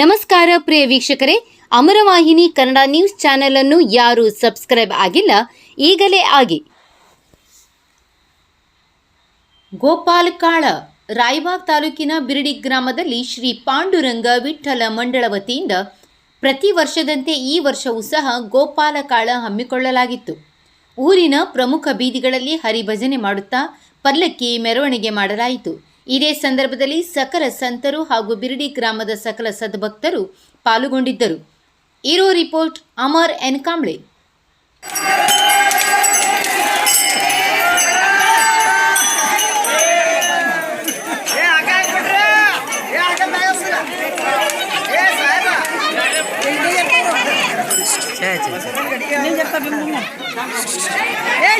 ನಮಸ್ಕಾರ ಪ್ರಿಯ ವೀಕ್ಷಕರೇ, ಅಮರವಾಹಿನಿ Kannada news channel ಅನ್ನು ಯಾರು ಸಬ್ಸ್ಕ್ರೈಬ್ ಆಗಿಲ್ಲ, ಈಗಲೇ ಆಗಿ. ಗೋಪಾಲ್ ಕಾಳ ರಾಯಬಾಗ್ ತಾಲೂಕಿನ ಬಿರಡಿ ಗ್ರಾಮದಲ್ಲಿ ಶ್ರೀ ಪಾಂಡುರಂಗ ವಿಠಲ ಮಂಡಳ ವತಿಯಿಂದ ಪ್ರತಿ ವರ್ಷದಂತೆ ಈ ವರ್ಷವೂ ಸಹ ಗೋಪಾಲ ಕಾಳ ಹಮ್ಮಿಕೊಳ್ಳಲಾಗಿತ್ತು. ಊರಿನ ಪ್ರಮುಖ ಬೀದಿಗಳಲ್ಲಿ ಹರಿಭಜನೆ ಮಾಡುತ್ತಾ ಪಲ್ಲಕ್ಕಿ ಮೆರವಣಿಗೆ ಮಾಡಲಾಯಿತು. ಇದೇ ಸಂದರ್ಭದಲ್ಲಿ ಸಕಲ ಸಂತರು ಹಾಗೂ ಬಿರಡಿ ಗ್ರಾಮದ ಸಕಲ ಸದ್ಭಕ್ತರು ಪಾಲ್ಗೊಂಡಿದ್ದರು ಇರೋ ರಿಪೋರ್ಟ್ ಅಮರ್ ಎನ್ ಕಾಂಬ್ಳೆ ಏ